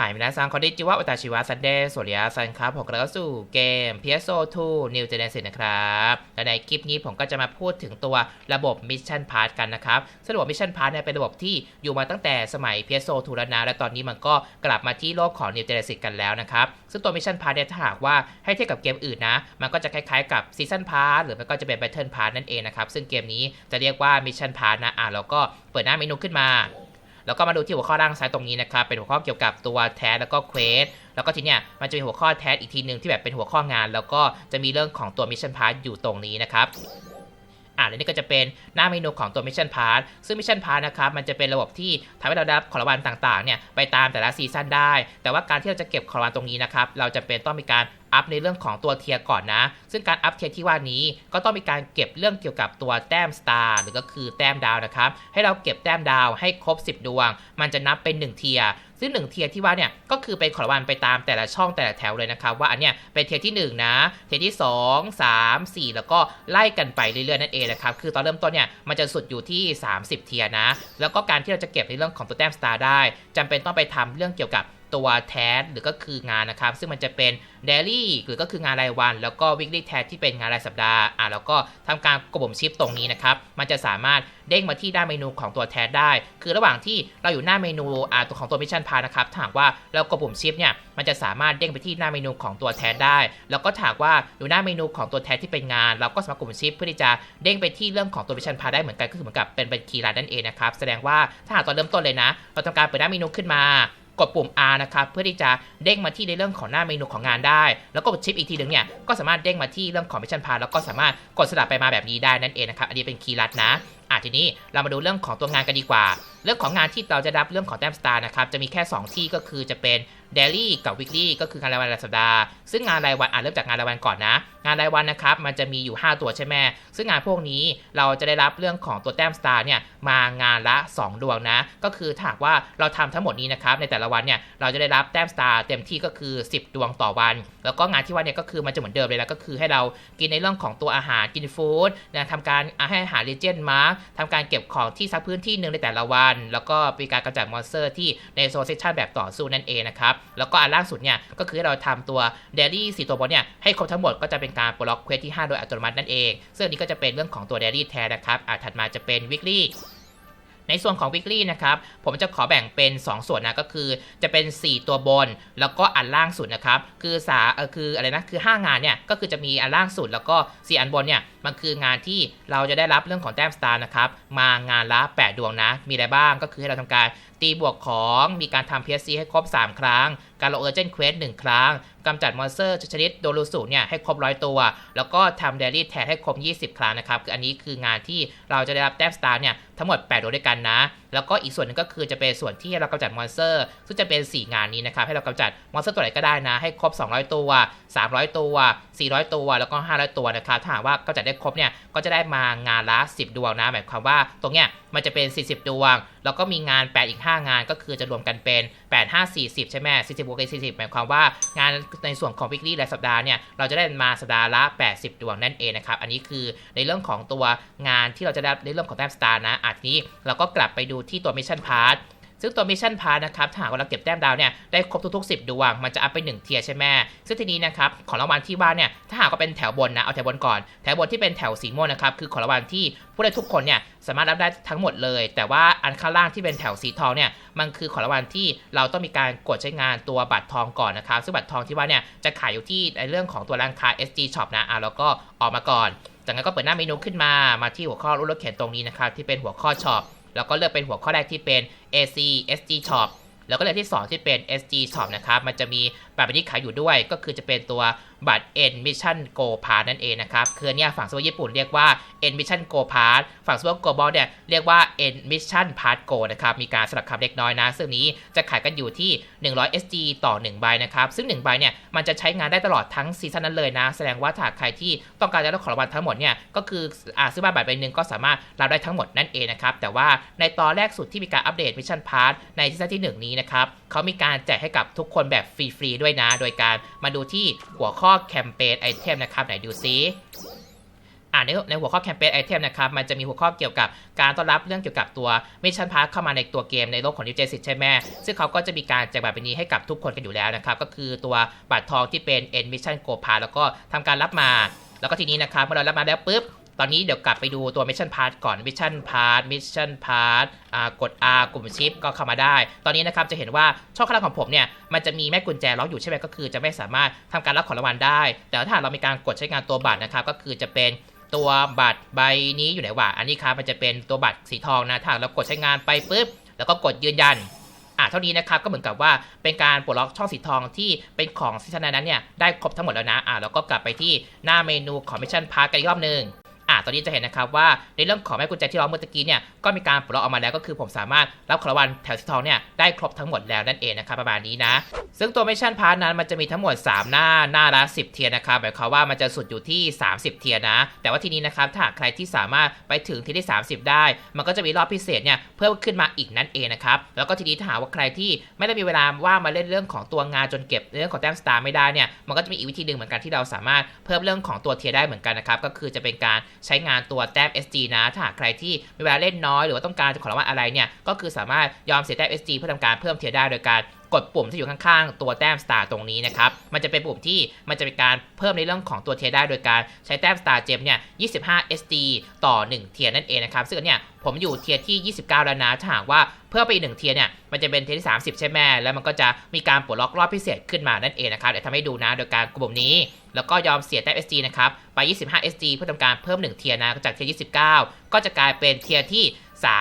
หายมินาซังคอนดิจิวะวัตาชิวะซันเดย์สวัสดีครับซันครับผมกำลังเข้าสู่เกม PSO2 New Generation นะครับ และในคลิปนี้ผมก็จะมาพูดถึงตัวระบบ Mission Pass กันนะครับซึ่งระบบ Mission Pass เนี่ยเป็นระบบที่อยู่มาตั้งแต่สมัย PSO2 แล้วนะและตอนนี้มันก็กลับมาที่โลกของ New Generation กันแล้วนะครับ ซึ่งตัว Mission Pass เนี่ยถ้าหากว่าให้เทียบกับเกมอื่นนะ มันก็จะคล้ายๆกับ Season Pass หรือมันก็จะเป็น Battle Pass นั่นเองนะครับซึ่งเกมนี้จะเรียกว่า Mission Pass นะอะเราก็เปิดหน้าเมนูขึ้นมา แล้วก็มาดูที่หัวข้อด้านซ้ายตรงนี้นะครับ เป็นหัวข้อเกี่ยวกับตัวแทสแล้วก็เควสแล้วก็ทีเนี้ยมันจะมีหัวข้อแทสอีกทีหนึ่งที่แบบเป็นหัวข้องาน แล้วก็จะมีเรื่องของตัวมิชชั่นพาร์ทอยู่ตรงนี้นะครับอ่าและนี่ก็จะเป็นหน้าเมนูของตัว Mission Pass ซึ่ง Mission Pass นะครับ มันจะเป็นระบบที่ทำให้เราได้รับของรางวัลต่างๆ เนี่ย ไปตามแต่ละซีซั่นได้ แต่ว่าการที่เราจะเก็บของรางวัลตรงนี้นะครับ เราจะเป็นต้องมีการ อัพในเรื่องของตัวเทียร์ก่อนนะ ซึ่งการอัพเทียร์ที่ว่านี้ก็ต้องมีการเก็บเรื่องเกี่ยวกับตัวแต้มสตาร์หรือก็คือแต้มดาวนะครับ ให้เราเก็บแต้มดาวให้ครบ 10 ดวง มันจะนับเป็น 1 เทียร์ซึ่ง1เทียร์ที่ว่าเนี่ยก็คือเป็นขอรางวัลไปตามแต่ละช่องแต่ละแถวเลยนะครับ ว่าอันเนี้ยเป็นเทียร์ที่ 1 นะ เทียร์ที่ 2 3 4 แล้วก็ไล่กันไปเรื่อยๆนั่นเองนะครับคือตอนเริ่มต้นเนี่ยมันจะสุดอยู่ที่ 30 เทียร์นะ แล้วก็การที่เราจะเก็บในเรื่องของตัวแต้มสตาร์ได้จำเป็นต้องไปทำเรื่องเกี่ยวกับ ตัวแทสหรือก็คืองานนะครับ ซึ่งมันจะเป็นเดลี่หรือก็คืองานรายวัน แล้วก็วิกฤตแทสที่เป็นงานรายสัปดาห์อ่าแล้วก็ทำการกดปุ่มชิปตรงนี้นะครับ มันจะสามารถเด้งมาที่หน้าเมนูของตัวแทสได้ คือระหว่างที่เราอยู่หน้าเมนูอ่าตัวของตัวมิชชั่นพานะครับถ้าหากว่าเรากดปุ่มชิปเนี่ยมันจะสามารถเด้งไปที่หน้าเมนูของตัวแทสได้ แล้วก็ถากว่าอยู่หน้าเมนูของตัวแทสที่เป็นงาน เราก็สามารถกดปุ่มชิปเพื่อที่จะเด้งไปที่เรื่องของตัวมิชชั่นพาได้เหมือนกันก็คือเหมือนกับเป็นเป็นคีย์ลัดนั่นเองนะครับแสดงว่าถ้าหากตอนเริ่มต้นเลยนะเราทำการเปิดหน้าเมนูขึ้นมา กดปุ่ม R นะครับเพื่อที่จะเด้งมาที่ในเรื่องของหน้าเมนูของงานได้ แล้วก็กดชิปอีกทีหนึ่งเนี่ยก็สามารถเด้งมาที่เรื่องของมิชชั่นพาแล้วก็สามารถกดสลับไปมาแบบนี้ได้นั่นเองนะครับอันนี้เป็นคีย์ลัดนะ อะทีนี้เรามาดูเรื่องของตัวงานกันดีกว่า เรื่องของงานที่เราจะรับเรื่องของแต้มสตาร์นะครับจะมีแค่ 2 ที่ก็คือจะเป็นเดลี่กับวิกฤตก็คืองานรายวันรายสัปดาห์ซึ่งงานรายวันอะเริ่มจากงานรายวันก่อนนะ งานรายวันนะครับมันจะมีอยู่ 5 ตัวใช่ไหมซึ่งงานพวกนี้เราจะได้รับเรื่องของตัวแต้มสตาร์เนี่ยมางานละ 2 ดวงนะ ก็คือถ้าหากว่าเราทำทั้งหมดนี้นะครับในแต่ละวันเนี่ยเราจะได้รับแต้มสตาร์เต็มที่ก็คือ 10 ดวงต่อวัน แล้วก็งานที่ว่าเนี่ยก็คือมันจะเหมือนเดิมเลยแล้วก็คือให้เรากินในเรื่องของตัวอาหารกินฟู้ดนะทำการให้อาหารเลเจนด์มาร์ทำการเก็บของที่ซักพื้นที่หนึ่งในแต่ละวัน แล้วก็มีการกำจัดมอนสเตอร์ที่ในโซเซชันแบบต่อสู้นั่นเองนะครับ แล้วก็อันล่าสุดเนี่ยก็คือเราทำตัวเดลี่สี่ตัวบนเนี่ยให้ครบทั้งหมดก็จะเป็นการปลดล็อกเควสที่ 5 โดยอัตโนมัตินั่นเอง ซึ่งอันนี้ก็จะเป็นเรื่องของตัวเดลี่แทนนะครับอ่าถัดมาจะเป็นวิกฤต ในส่วนของ weekly นะครับผมจะขอแบ่งเป็น 2 ส่วนนะก็คือจะเป็น 4 ตัวบน แล้วก็อันล่างสุดนะครับคือสาเออคืออะไรนะคือ 5 งานเนี่ยก็คือจะมีอันล่างสุดแล้วก็4อันบนเนี่ยมันคืองานที่เราจะได้รับเรื่องของแต้มสตาร์นะครับมางานละ 8 ดวงนะ มีอะไรบ้างก็คือให้เราทำการตีบวกของมีการทำ PSC ให้ครบ 3 ครั้ง การลงเออร์เจนเควส1ครั้งกำจัดมอนสเตอร์ชนิดโดรูสุเนี่ยให้ครบร้อยตัว แล้วก็ทำเดลี่แทนให้ครบ 20 ครั้งนะครับคืออันนี้คืองานที่เราจะได้รับแต้มสตาร์เนี่ยทั้งหมด8ดวงด้วยกันนะ แล้วก็อีกส่วนหนึงก็คือจะเป็นส่วนที่เรากำจัดมอนสเตอร์ ซึ่งจะเป็น 4 งานนี้นะครับ ให้เรากำจัดมอนสเตอร์ตัวไหนก็ได้นะ ให้ครบ 200 ตัว 300 ตัว 400 ตัว แล้วก็ 500 ตัวนะครับ ถ้าหากว่ากำจัดได้ครบเนี่ย ก็จะได้มางานละ 10 ดวงนะ หมายความว่าตรงเนี้ยมันจะเป็น 40 ดวง แล้วก็มีงาน 8 อีก 5 งาน ก็คือจะรวมกันเป็น 8 5 40 ใช่ไหม40บวกกับ40 หมายความว่างานในส่วนของ weekly และสัปดาห์เนี่ย เราจะได้มาสัปดาห์ละ 80 ดวงนั่นเองนะครับ อันนี้คือในเรื่องของตัวงานที่เราจะได้ในเรื่องของแต้มสตาร์นะอาทนี้เราก็กลับไปดูที่ตัวมิชชั่นพาร์ท ซึ่งตัวมิชชั่นพาร์นะครับถ้าหากว่าเราเก็บแต้มดาวเนี่ยได้ครบทุกๆ 10 ดวง มันจะอัพไป 1 เทียใช่ไหมซึ่งทีนี้นะครับของรางวัลที่ว่าเนี่ยถ้าหากว่าเป็นแถวบนนะเอาแถวบนก่อน แถวบนที่เป็นแถวสีม่วงนะครับคือของรางวัลที่ผู้เล่นทุกคนเนี่ยสามารถรับได้ทั้งหมดเลย แต่ว่าอันข้างล่างที่เป็นแถวสีทองเนี่ยมันคือของรางวัลที่เราต้องมีการกดใช้งานตัวบัตรทองก่อนนะครับซึ่งบัตรทองที่ว่าเนี่ยจะขายอยู่ที่ในเรื่องของตัวร้านค้า SG Shop นะอะแล้วก็ออกมาก่อนจากนั้นก็เปิดหน้าเมนูขึ้นมา มาที่หัวข้อรูปรถเข็นตรงนี้นะครับที่เป็นหัวข้อช็อป แล้วก็เลือกเป็นหัวข้อแรกที่เป็น AC SG Shop แล้วก็เลือกที่ 2 ที่เป็น SG Shop นะครับ มันจะมี บัตรใบนี้ขายอยู่ด้วยก็คือจะเป็นตัวบัตร N Mission Go Pass นั่นเองนะครับคือเนี่ยฝั่งซัวญี่ปุ่นเรียกว่า N Mission Go Pass ฝั่งซัว Global เนี่ยเรียกว่า N Mission Pass Go นะครับมีการสลับคำเล็กน้อยนะ ซึ่งนี้จะขายกันอยู่ที่ 100 SG ต่อ 1 ใบนะครับซึ่ง 1 ใบเนี่ยมันจะใช้งานได้ตลอดทั้งซีซั่นนั้นเลยนะ แสดงว่าถ้าใครที่ต้องการจะรับของรางวัลทั้งหมดเนี่ยก็คืออาซื้อบัตรใบหนึ่งก็สามารถรับได้ทั้งหมดนั่นเองนะครับแต่ว่าในตอนแรกสุดที่มีการอัปเดต Mission Pass ในซีซั่นที่ 1 นี้นะครับเขามีการแจกให้กับทุกคนแบบฟรีๆด้วยด้วยนะ โดยการมาดูที่หัวข้อแคมเปญไอเทมนะครับไหนดูซิอ่าในในหัวข้อแคมเปญไอเทมนะครับ มันจะมีหัวข้อเกี่ยวกับการต้อนรับเรื่องเกี่ยวกับตัวมิชชั่นพาร์เข้ามาในตัวเกมในโลกของนิวเจสิตใช่ไหมซึ่งเขาก็จะมีการแจกบัตรใบนี้ให้กับทุกคนกันอยู่แล้วนะครับ ก็คือตัวบัตรทองที่เป็น End Mission Go Pass แล้วก็ทำการรับมา แล้วก็ทีนี้นะครับเมื่อเรารับมาแล้วปุ๊บ ตอนนี้เดี๋ยวกลับไปดูตัว Mission Pass ก่อน Mission Pass Mission Pass อ่ากด R กลุ่มชิปก็เข้ามาได้ ตอนนี้นะครับจะเห็นว่าช่องข้างล่างของผมเนี่ยมันจะมีแม่กุญแจล็อกอยู่ใช่ไหมก็คือจะไม่สามารถทำการรับของรางวัลได้ แต่ถ้าเรามีการกดใช้งานตัวบัตรนะครับก็คือจะเป็นตัวบัตรใบนี้อยู่ไหนวะอันนี้ครับมันจะเป็นตัวบัตรสีทองนะถ้าเรากดใช้งานไปปุ๊บแล้วก็กดยืนยันอะเท่านี้นะครับก็เหมือนกับว่าเป็นการปลดล็อกช่องสีทองที่เป็นของซีซันนั้นเนี่ยได้ครบทั้งหมดแล้วนะอะแล้วก็กลับไปที่หน้าเมนูของมิชชั่นพาร์กันอีกรอบหนึ่ง อะตอนนี้จะเห็นนะครับว่าในเรื่องของแม่กุญแจที่เราเมื่อตะกี้เนี่ยก็มีการปลดล็อกออกมาแล้วก็คือผมสามารถรับของราวัลแถวสีทองเนี่ยได้ครบทั้งหมดแล้วนั่นเองนะครับประมาณนี้นะ ซึ่งตัวมิชชั่นพาร์ทนั้นมันจะมีทั้งหมด 3 หน้าหน้าละ 10 เทียนะครับหมายความว่ามันจะสุดอยู่ที่ 30 เทียนะ แต่ว่าทีนี้นะครับถ้าใครที่สามารถไปถึงที่ที่30 ได้ มันก็จะมีรอบพิเศษเนี่ยเพิ่มขึ้นมาอีกนั่นเองนะครับแล้วก็ทีนี้ถ้าหากว่าใครที่ไม่ได้มีเวลาว่ามาเล่นเรื่องของตัวงานจนเก็บเรื่องของแต้มสตาร์ไม่ได้เนี่ยมันก็จะมีอีกวิธีหนึ่งเหมือนกันที่เราสามารถเพิ่มเรื่องของตัวเทียได้เหมือนกันนะครับก็คือจะเป็นการใช้งานตัวแต้ม SG นะ ถ้าหากใครที่มีเวลาเล่นน้อยหรือว่าต้องการจะขอรางวัลอะไรเนี่ยก็คือสามารถยอมเสียแต้ม SG เพื่อทำการเพิ่มเทียได้โดยการกดปุ่มที่อยู่ข้างๆ ตัวแต้มสตาร์ตรงนี้นะครับ มันจะเป็นปุ่มที่มันจะเป็นการเพิ่มในเรื่องของตัวเทียได้โดยการใช้แต้มสตาร์เจมเนี่ย 25 SD ต่อ 1 เทียนั่นเองนะครับ ซึ่งอันเนี่ยผมอยู่เทียที่ 29 แล้วนะ ถ้าหากว่าเพิ่มไปอีกหนึ่งเทียเนี่ยมันจะเป็นเทียที่30 ใช่ไหมแล้วมันก็จะมีการปลดล็อกรอบพิเศษขึ้นมานั่นเองนะครับเดี๋ยวทำให้ดูนะโดยการกดปุ่มนี้ แล้วก็ยอมเสียแต้ม SD นะครับไป 25 SD เพื่อทำการเพิ่ม 1 เทียนะจากเทียร์29 ก็จะกลายเป็นเทียที่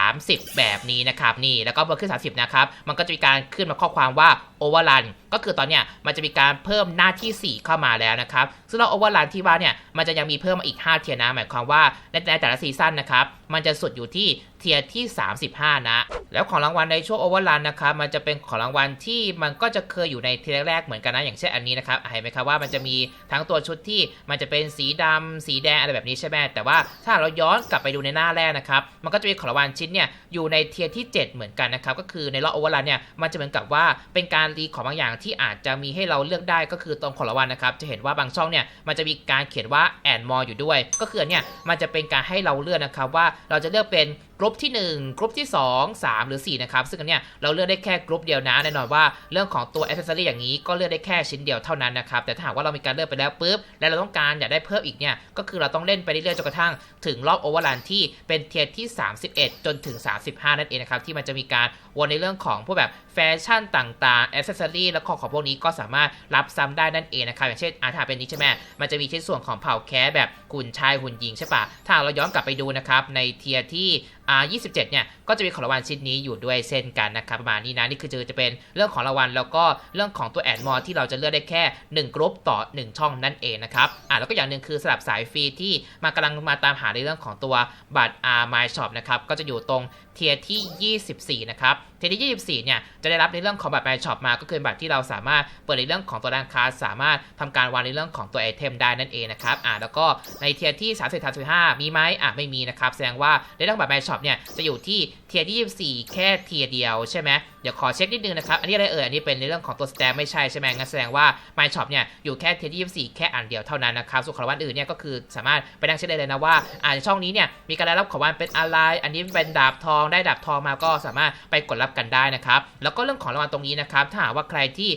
30 แบบนี้นะครับนี่แล้วก็เพอขึ้น 30 นะครับ มันก็จะมีการขึ้นมาข้อความว่า overrun ก็คือตอนเนี้ยมันจะมีการเพิ่มหน้าที่ 4 เข้ามาแล้วนะครับซึ่งเรา overrun ที่ว่าเนี่ยมันจะยังมีเพิ่มมาอีก 5 เทียนะหมายความว่าในแต่ละซีซั่นนะครับมันจะสุดอยู่ที่เทียร์ที่ 35 นะ แล้วของรางวัลในช่วง overrun นนะครับมันจะเป็นของรางวัลที่มันก็จะเคยอยู่ในเทียร์แรกๆเหมือนกันนะ อย่างเช่นอันนี้นะครับเห็นไหมครับว่ามันจะมีทั้งตัวชุดที่มันจะเป็นสีดำสีแดงอะไรแบบนี้ใช่ไหมแต่ว่าถ้าเราย้อนกลับไปดูในหน้าแรกนะครับมันก็จะมีของรางวัลชิ้นเนี่ยอยู่ในเทียร์ที่ 7 เหมือนกันนะครับก็คือในรอบ overrun เนี่ยมันจะเหมือนกับว่าเป็นการรีของบางอย่างที่อาจจะมีให้เราเลือกได้ก็คือตรงของรางวัลนะครับจะเห็นว่าบางช่องเนี่ยมันจะมีการเขียนว่าแอนมออยู่ด้วย ก็คือเนี่ยมันจะเป็นการให้เราเลือกนะครับว่าเราจะเลือกเป็น กลุ่มที่ 1กลุ่มที่ 2 3 หรือ 4 นะครับ ซึ่งอันเนี้ยเราเลือกได้แค่กลุ่มเดียวนะแน่นอนว่าเรื่องของตัวอ c เซสซอรี่อย่างนี้ก็เลือกได้แค่ชิ้นเดียวเท่านั้นนะครับ แต่ถ้าหากว่าเรามีการเลือกไปแล้วปุ๊บ แล้วเราต้องการอยากได้เพิ่มอีกเนี่ย ก็คือเราต้องเล่นไปเรื่อยๆจนกระทั่งถึงรอบโอเวอร์ลันที่เป็นเทียร์ที่ 31 จนถึง 35 นั่นเองนะครับ ที่มันจะมีการวนในเรื่องของพวกแบบแฟชั่นต่างๆอ c เซสซอรี่และของของพวกนี้ก็สามารถรับซ้ำได้นั่นเองนะครับ อย่างเช่นอาถาเป็นนี้ใช่ไหมมันจะมีชิ้นส่วนของเผ่าแคแบบหุ่นชายหุ่นหญิงใช่ปะถ้าเราย้อนกลับไปดูนะครับในเทียร์ที่อ่า27 เนี่ยก็จะมีของรางวัลชิ้นนี้อยู่ด้วยเช่นกันนะครับประมาณนี้นะนี่คือจะเป็นเรื่องของรางวัลแล้วก็เรื่องของตัวแอดมอที่เราจะเลือกได้แค่1กรุ๊ปต่อ 1 ช่องนั่นเองนะครับอ่าแล้วก็อย่างหนึ่งคือสลับสายฟรีที่มากำลังมาตามหาในเรื่องของตัวบัตรอาร์มายช็อปนะครับก็จะอยู่ตรง เทียร์ที่ 24 นะครับ เทียร์ที่ 24 เนี่ย จะได้รับในเรื่องของบัตรแมนช็อปมา ก็คือบัตรที่เราสามารถเปิดในเรื่องของตัวร้านค้า สามารถทำการวางในเรื่องของตัวไอเทมได้นั่นเองนะครับ อ่า แล้วก็ในเทียร์ที่ 30 35 มีไหมอะ ไม่มีนะครับ แสดงว่าในเรื่องบัตรแมนช็อปเนี่ย จะอยู่ที่เทียร์ที่ 24 แค่เทียร์เดียวใช่ไหม ดี๋ยวขอเช็คนิดนึงนะครับ อันนี้อะไรเอ่ย อันนี้เป็นในเรื่องของตัวสแตมไม่ใช่ใช่ไหมงั้นแสดงว่า My Shop เนี่ยอยู่แค่เทียร์ที่แค่อันเดียวเท่านั้นนะครับ ส่วนของรางวัลอื่นเนี่ยก็คือสามารถไปนั่งเช็คได้เลยนะว่าอ่าช่องนี้เนี่ยมีการรับของรางวัลเป็นอะไร อันนี้เป็นดาบทองได้ดาบทองมาก็สามารถไปกดรับกันได้นะครับ แล้วก็เรื่องของรางวัลตรงนี้นะครับ ถ้าหากว่าใครที่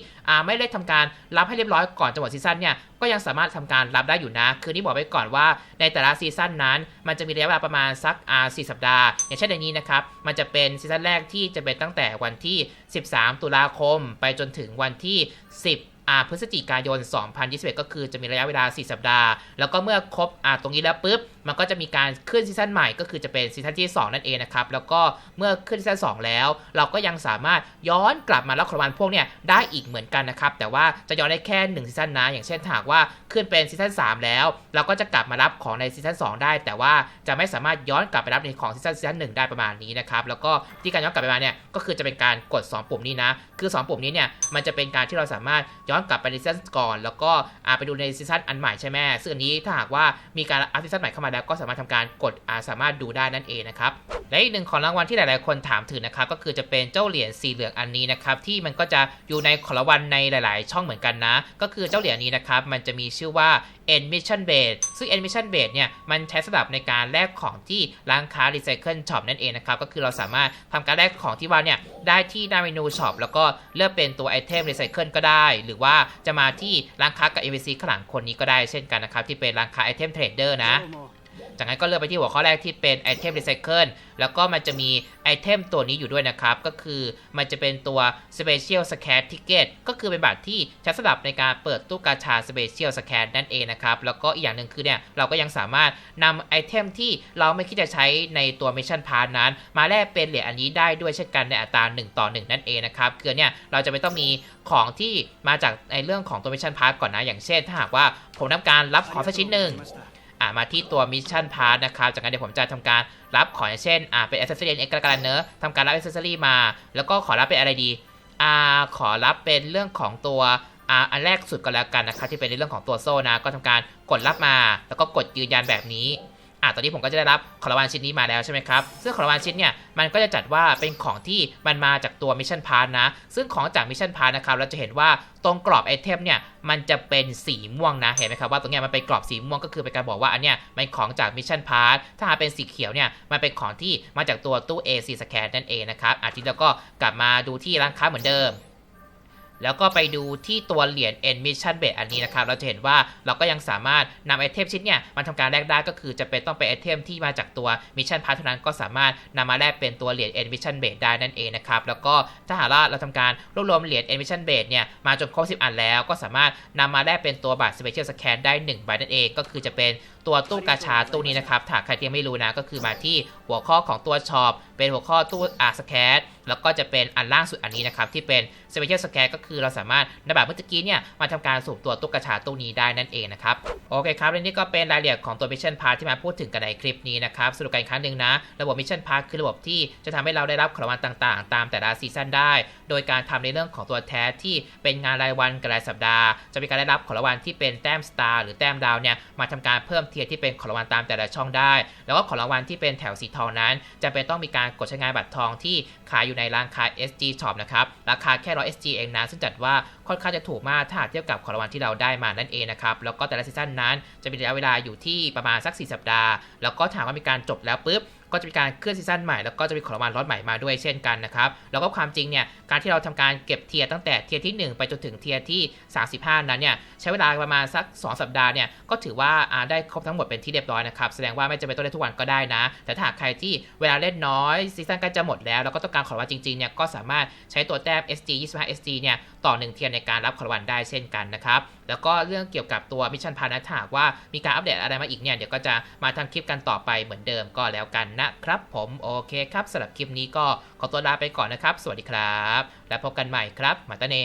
ไม่ได้ทำการรับให้เรียบร้อยก่อนจังหวะซีซั่นเนี่ยก็ยังสามารถทำการรับได้อยู่นะ คือนี่บอกไว้ก่อนว่าในแต่ละซีซั่นนั้น มันจะมีระยะเวลาประมาณสักอ่าสสัปดาห์ อย่างเช่นในนี้นะครับ มันจะเป็นซีซั่นแรกที่จะเป็นตั้งแต่วันที่ 13 ตุลาคม ไปจนถึงวันที่ 10อาพฤศจิกายน 2021 ก็คือจะมีระยะเวลา 4 สัปดาห์ แล้วก็เมื่อครบอาตรงนี้แล้วปุ๊บ มันก็จะมีการขึ้นซีซั่นใหม่ก็คือจะเป็นซีซั่นที่ 2 นั่นเองนะครับ แล้วก็เมื่อขึ้นซีซั่น2แล้ว เราก็ยังสามารถย้อนกลับมารับรางวัลพวกเนี้ยได้อีกเหมือนกันนะครับ แต่ว่าจะย้อนได้แค่1ซีซั่นนะ อย่างเช่นถ้าหากว่าขึ้นเป็นซีซั่น3แล้ว เราก็จะกลับมารับของในซีซั่น2ได้ แต่ว่าจะไม่สามารถย้อนกลับไปรับในของซีซั่นซีซั่น1ได้ประมาณนี้นะครับ แล้วก็ที่การย้อนกลับไปมาเนี่ยก็คือจะเป็นการกด 2 ปุ่มนี้นะ คือ 2 ปุ่มนี้เนี่ยมันจะเป็นการที่เราสามารถย้อนกลับไปในซีซั่นก่อน แล้วก็อาไปดูในซีซั่นอันใหม่ใช่ไหมซึ่งอันนี้ถ้าหากว่ามีการอัพซีซั่นใหม่เข้ามาแล้วก็สามารถทำการกดอาสามารถดูได้นั่นเองนะครับ และอีกหนึ่งของรางวัลที่หลาย ๆ คนถามถึงนะครับก็คือจะเป็นเจ้าเหรียญสีเหลืองอันนี้นะครับที่มันก็จะอยู่ในของรางวัลในหลาย ๆ ช่องเหมือนกันนะ ก็คือเจ้าเหรียญนี้นะครับมันจะมีชื่อว่า Admission Base ซึ่ง Admission Base เนี่ยมันใช้สำหรับในการแลกของที่ร้านค้า Recycle Shop นั่นเองนะครับก็คือเราสามารถทำการแลกของที่ว่าเนี่ยได้ที่หน้าเมนู Shop แล้วก็เลือกเป็นตัวไอเทม Recycle ก็ได้ หรือว่าจะมาที่ร้านค้ากับ ABC ข้างหลังคนนี้ก็ได้เช่นกันนะครับที่เป็นร้านค้าไอเทมเทรดเดอร์นะ จากนั้นก็เลือกไปที่หัวข้อแรกที่เป็นไอเทมรีไซเคิลแล้วก็มันจะมีไอเทมตัวนี้อยู่ด้วยนะครับ ก็คือมันจะเป็นตัว Special Scan Ticket ก็คือเป็นบัตรที่ใช้สำหรับในการเปิดตู้กาชา Special Scan นั่นเองนะครับ แล้วก็อีกอย่างหนึ่งคือเนี่ยเราก็ยังสามารถนำไอเทมที่เราไม่คิดจะใช้ในตัว Mission Pass นั้น มาแลกเป็นเหรียญอันนี้ได้ด้วยเช่นกันในอัตรา1ต่อ 1 นั่นเองนะครับคือเนี่ยเราจะไม่ต้องมีของที่มาจากในเรื่องของตัว Mission Pass ก่อนนะอย่างเช่น ถ้าหากว่าผมทำการรับของสักชิ้นหนึ่ง อ่ามาที่ตัวมิชชั่นพาร์ทนะครับจากนั้นเดี๋ยวผมจะทำการรับของอย่างเช่นอ่าเป็นอสเซสซอรี่เอ็กซ์กันเนอะทำการรับอสเซสซอรี่มา แล้วก็ขอรับเป็นอะไรดีอ่าขอรับเป็นเรื่องของตัวอ่าอันแรกสุดก็แล้วกันนะครับที่เป็นในเรื่องของตัวโซ่นะก็ทำการกดรับมา แล้วก็กดยืนยันแบบนี้ อ่าตอนนี้ผมก็จะได้รับของรางวัลชิ้นนี้มาแล้วใช่ไหมครับ ซึ่งของรางวัลชิ้นเนี่ยมันก็จะจัดว่าเป็นของที่มันมาจากตัวมิชชั่นพาร์ทนะ ซึ่งของจากมิชชั่นพาร์ทนะครับ เราจะเห็นว่าตรงกรอบไอเทมเนี่ยมันจะเป็นสีม่วงนะ เห็นไหมครับว่าตรงเนี้ยมันเป็นกรอบสีม่วงก็คือเป็นการบอกว่าอันเนี้ยมันของจากมิชชั่นพาร์ทถ้าหากเป็นสีเขียวเนี่ยมันเป็นของที่มาจากตัวตู้ AC Scan นั่นเองนะครับอาทิตย์แล้วก็กลับมาดูที่ร้านค้าเหมือนเดิม แล้วก็ไปดูที่ตัวเหรียญ Admission b a s e อันนี้นะครับ เราจะเห็นว่าเราก็ยังสามารถนำไอเทมชิ้นเนี่ยมาทำการแลกได้ก็คือจะเป็นต้องเป็นไอเทมที่มาจากตัว Mission Pass เท่านั้นก็สามารถนำมาแลกเป็นตัวเหรียญ Admission b a s e ได้นั่นเองนะครับ แล้วก็ถ้าหากว่าเราทำการรวบรวมเหรียญ Admission b a s e เนี่ยมาจนครบ10 อันแล้ว ก็สามารถนำมาแลกเป็นตัวบัตร Special Scan ได้1ใบนั่นเอง ก็คือจะเป็น ตัวตู้กาชาตู้นี้นะครับถ้าใครที่ยังไม่รู้นะก็คือมาที่หัวข้อของตัวช็อปเป็นหัวข้อตู้อาสแคนแล้วก็จะเป็นอันล่างสุดอันนี้นะครับที่เป็น Special Scan ก็คือเราสามารถในแบบเมื่อกี้เนี่ยมาทำการสุ่มตัวตุ๊กชาตู้นี้ได้นั่นเองนะครับโอเคครับและนี่ก็เป็นรายละเอียดของตัว Mission Pass ที่มาพูดถึงกันในคลิปนี้นะครับสรุปกันอีกครั้งหนึ่งนะ ระบบ Mission Pass คือระบบที่จะทำให้เราได้รับของรางวัลต่างๆ ตามแต่ละซีซั่นได้ โดยการทำในเรื่องของตัวแท้ที่เป็นงานรายวันกับรายสัปดาห์ จะมีการได้รับของรางวัลที่เป็นแต้มสตาร์หรือแต้มดาวเนี่ยมาทำการเพิ่มเทียร์ที่เป็นของรางวัลตามแต่ละช่องได้ แล้วก็ของรางวัลที่เป็นแถวสีทองนั้นจะเป็นต้องมีการกดใช้งานบัตรทองที่ขายอยู่ในร้านค้า SG Shop นะครับ ราคาแค่100 SG เองนะ ซึ่งจัดว่าค่อนข้างจะถูกมากถ้าเทียบกับของรางวัลที่เราได้มานั่นเองนะครับ แล้วก็แต่ละซีซั่นนั้นจะมีระยะเวลาอยู่ที่ประมาณสัก 4 สัปดาห์ แล้วก็ถามว่ามีการจบแล้วปุ๊บ ก็จะมีการเคลื่อนซีซั่นใหม่แล้วก็จะมีของรางวัลล็อตใหม่มาด้วยเช่นกันนะครับแล้วก็ความจริงเนี่ยการที่เราทำการเก็บเทียร์ตั้งแต่เทียร์ที่ 1 ไปจนถึงเทียร์ที่ 35 นั้นเนี่ยใช้เวลาประมาณสัก 2 สัปดาห์เนี่ยก็ถือว่าได้ครบทั้งหมดเป็นที่เรียบร้อยนะครับแสดงว่าไม่จำเป็นต้องเล่นทุกวันก็ได้นะ แต่ถ้าหากใครที่เวลาเล่นน้อยซีซั่นใกล้จะหมดแล้วแล้วก็ต้องการของรางวัลจริงๆเนี่ยก็สามารถใช้ตัวแต้ม SG 25 SG เนี่ยต่อ 1 เทียร์ในการรับของรางวัลได้เช่นกันนะครับแล้วก็เรื่องเกี่ยวกับตัวมิชชั่นพานะถาหากว่ามีการอัปเดตอะไรมาอีกเนี่ยเดี๋ยวก็จะมาทำคลิปกันต่อไปเหมือนเดิมก็แล้วกันนะครับผมโอเคครับสำหรับคลิปนี้ก็ขอตัวลาไปก่อนนะครับ สวัสดีครับ และพบกันใหม่ครับมาตาเน